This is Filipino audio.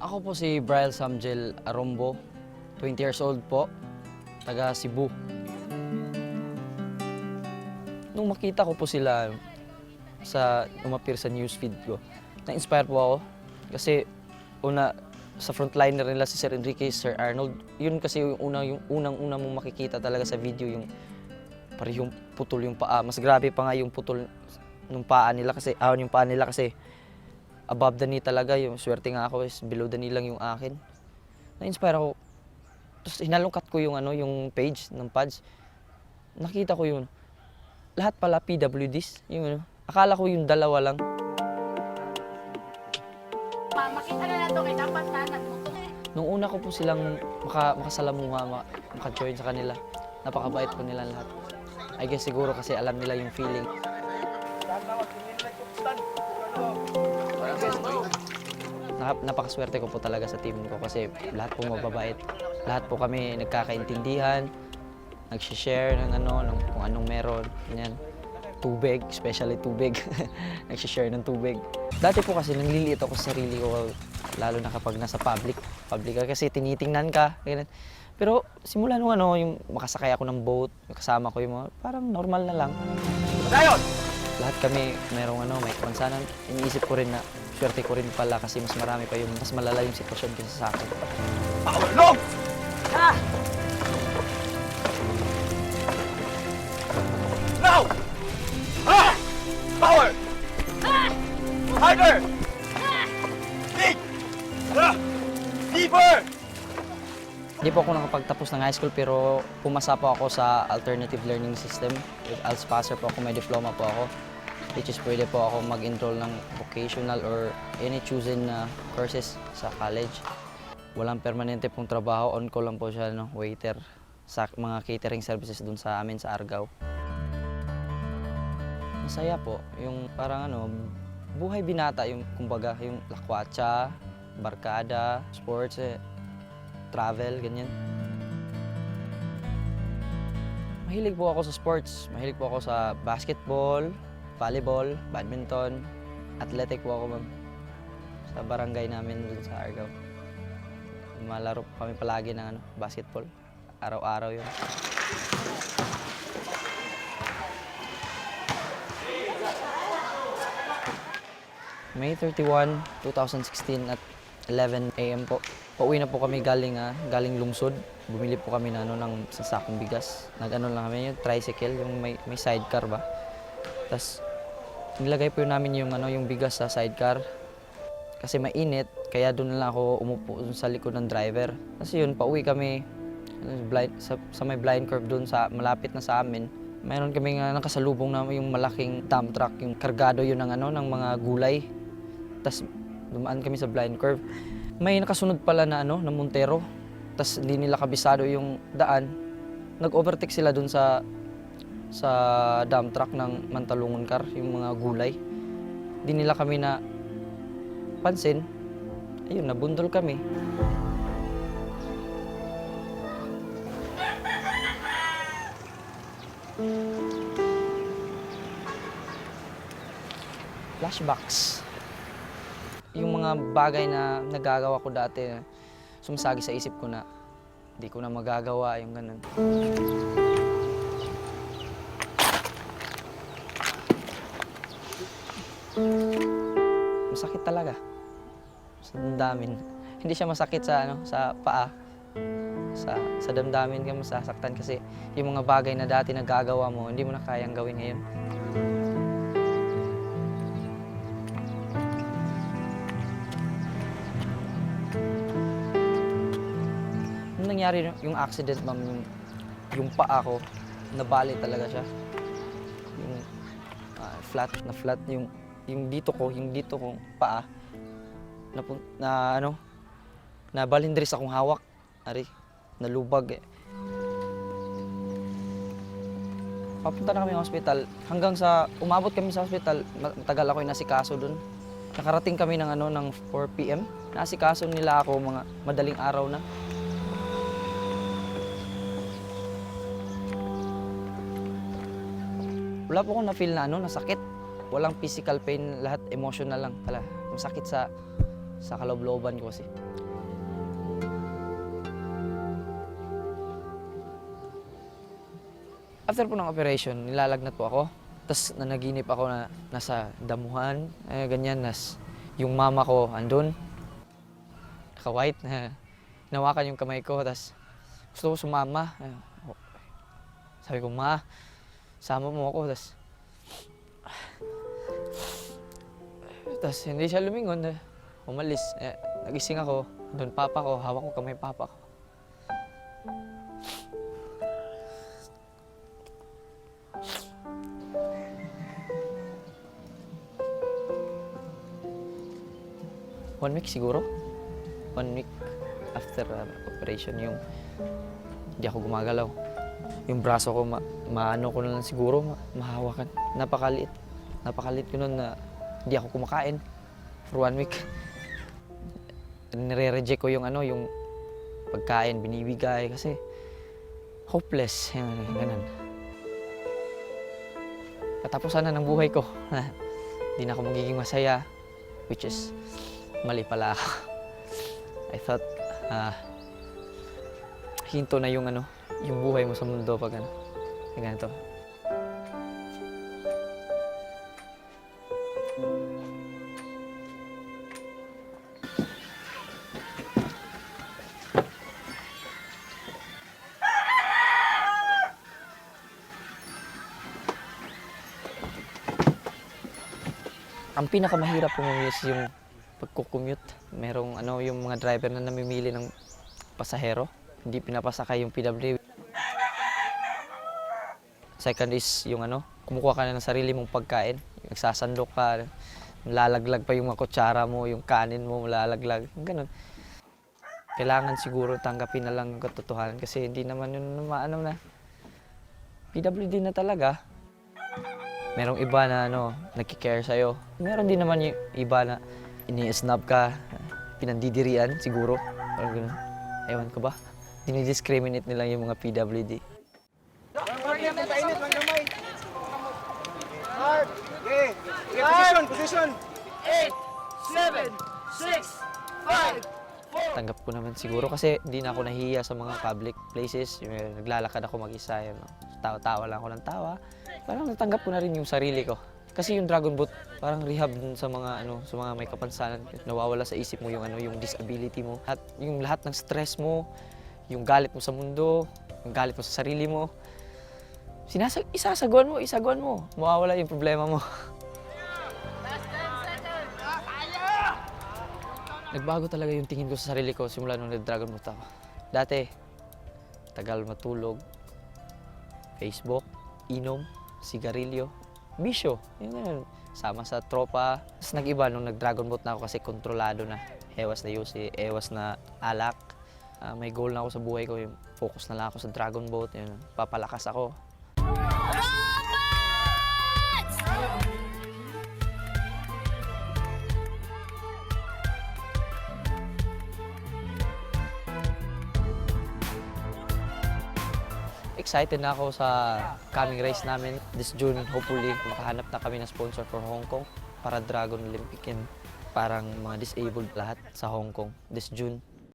Ako po si Brian Samjel Arombo, 20 years old po, taga Cebu. Nung makita ko po sila sa umapir sa newsfeed ko, na-inspire po ako. Kasi una, sa frontliner nila si Sir Enrique, Sir Arnold, yun kasi yung una, yung unang-una mong makikita talaga sa video, yung pare yung putol yung paa. Mas grabe pa nga yung putol ng paa nila kasi, ahon yung paa nila kasi above the knee talaga. Yung swerte nga ako is below the knee lang yung akin. Na-inspire ako. Tapos hinalungkat ko yung ano, yung page ng pads. Nakita ko yun. Lahat pala PWDs. Yung ano. Akala ko yung dalawa lang. Ma, makita na nato kay dapat na nagmuto. Nung una ko po silang maka, makasalamuha, ma- maka-join sa kanila. Napakabait po nila lahat. I guess siguro kasi alam nila yung feeling. Napakaswerte ko po talaga sa team ko kasi lahat po mababait. Lahat po kami nagkakaintindihan, nag-share ng ano, ng kung anong meron, ganyan. Tubig, especially tubig. nag-share ng tubig. Dati po kasi nangliliit ako sa sarili ko, lalo na kapag nasa public. Public ka kasi tinitingnan ka, ganyan. Pero simula nung ano, yung makasakay ako ng boat, kasama ko yung mga, parang normal na lang. Lahat kami merong ano, may kapansanan. Iniisip ko rin na swerte ko rin pala kasi mas marami pa yung mas malala yung sitwasyon kaysa sa akin. Now! Ah! Power! Harder! Dig! Ah! Deeper! Hindi po ako nakapagtapos ng high school pero pumasa po ako sa alternative learning system. With ALSPASER po ako, may diploma po ako. Which is pwede po ako mag-enroll ng vocational or any chosen na courses sa college. Walang permanente pong trabaho, on call lang po siya, no, waiter sa mga catering services dun sa amin sa Argao. Masaya po, yung parang ano, buhay binata, yung kumbaga, yung lakwatsa, barkada, sports, eh, travel, ganyan. Mahilig po ako sa sports. Mahilig po ako sa basketball, volleyball, badminton, athletic po ako ma'am. Sa barangay namin dun sa Argao. Malaro kami palagi ng ano, basketball. Araw-araw yun. May 31, 2016 at 11 a.m. po. Pauwi na po kami galing, ah, galing lungsod. Bumili po kami na ano, ng sasakong bigas. Nag-ano lang kami yung tricycle, yung may, may sidecar ba. Tapos nilagay po namin yung, ano, yung bigas sa sidecar. Kasi mainit, kaya doon lang ako umupo sa likod ng driver. Kasi yun, pauwi kami blind, sa, sa may blind curve doon sa malapit na sa amin. Mayroon kami nga nakasalubong na yung malaking dump truck, yung kargado yun ng, ano, ng mga gulay. Tapos dumaan kami sa blind curve. May nakasunod pala na ano, na Montero. Tapos hindi nila kabisado yung daan. Nag-overtake sila dun sa sa dump truck ng Mantalungon car, yung mga gulay. Hindi nila kami na pansin. Ayun, nabundol kami. Flashbacks yung mga bagay na nagagawa ko dati, sumasagi sa isip ko na hindi ko na magagawa yung ganun. Masakit talaga. Sa damdamin. Hindi siya masakit sa ano, sa paa. Sa sa damdamin ka masasaktan kasi yung mga bagay na dati nagagawa mo, hindi mo na kayang gawin ngayon. Nung nangyari yung accident, ma'am, yung, yung paa ko, nabali talaga siya. Yung ah, flat na flat, yung, yung dito ko, yung dito kong paa, na, na ano, na balindris akong hawak. Ari, nalubag eh. Papunta na kami ng hospital. Hanggang sa, umabot kami sa hospital, ma- matagal ako yung nasikaso dun. Nakarating kami ng ano, ng 4 p.m. Nasikaso nila ako mga madaling araw na. Wala po akong na-feel na ano, na sakit. Walang physical pain, lahat emotional lang pala. Masakit sa sa kaloob-looban ko kasi. After po ng operation, nilalagnat po ako. Tapos nanaginip ako na nasa damuhan, eh, ganyan, nas yung mama ko andun, naka-white, na nawakan yung kamay ko, tapos gusto ko sumama. Eh, oh. Sabi ko, ma, sama mo ako, tapos tapos hindi siya lumingon, eh, umalis. Eh, nagising ako, doon papa ko, hawak ko kamay papa ko. One week siguro. One week after uh, operation yung hindi ako gumagalaw. Yung braso ko, ma maano ko na lang siguro, ma mahawakan. Napakaliit. Napakaliit ko nun na hindi ako kumakain for one week. Nire-reject ko yung ano, yung pagkain, binibigay kasi hopeless. Ganun. Katapusan na ng buhay ko. Hindi na ako magiging masaya, which is mali pala. I thought, ah, hinto na yung ano, yung buhay mo sa mundo pag ano, ganito. Ang pinakamahirap po is yung pagkukommute. Merong ano, yung mga driver na namimili ng pasahero. Hindi pinapasakay yung PW. Second is yung ano, kumukuha ka na ng sarili mong pagkain. Nagsasandok ka, lalaglag pa yung mga kutsara mo, yung kanin mo, lalaglag. Ganun. Kailangan siguro tanggapin na lang yung katotohanan kasi hindi naman yun ano na. PWD na talaga. Merong iba na ano, nagkikare sa'yo. Meron din naman yung iba na ini-snub ka, pinandidirian siguro. Parang ganun. Ewan ko ba? Dinidiscriminate nila yung mga PWD. Tanggap ko naman siguro kasi hindi na ako nahihiya sa mga public places. Naglalakad ako mag-isa, yun, no? tawa-tawa lang ako ng tawa. Parang natanggap ko na rin yung sarili ko. Kasi yung Dragon Boat, parang rehab dun sa mga ano, sa mga may kapansanan. Nawawala sa isip mo yung ano, yung disability mo. At yung lahat ng stress mo, yung galit mo sa mundo, yung galit mo sa sarili mo. Sinasag isasaguan mo, isaguan mo. Mawawala yung problema mo. Nagbago talaga yung tingin ko sa sarili ko simula nung nag-Dragon Boat ako. Dati, tagal matulog, Facebook, inom, sigarilyo, bisyo. Yun ganun. Sama sa tropa. Tapos nag-iba nung nag-Dragon Boat na ako kasi kontrolado na. Ewas na yusi, ewas na alak. Ah, may goal na ako sa buhay ko. Focus na lang ako sa Dragon Boat. Yun, papalakas ako. Excited na ako sa coming race namin this June. Hopefully, makahanap na kami ng sponsor for Hong Kong para Dragon Olympic and parang mga disabled lahat sa Hong Kong this June.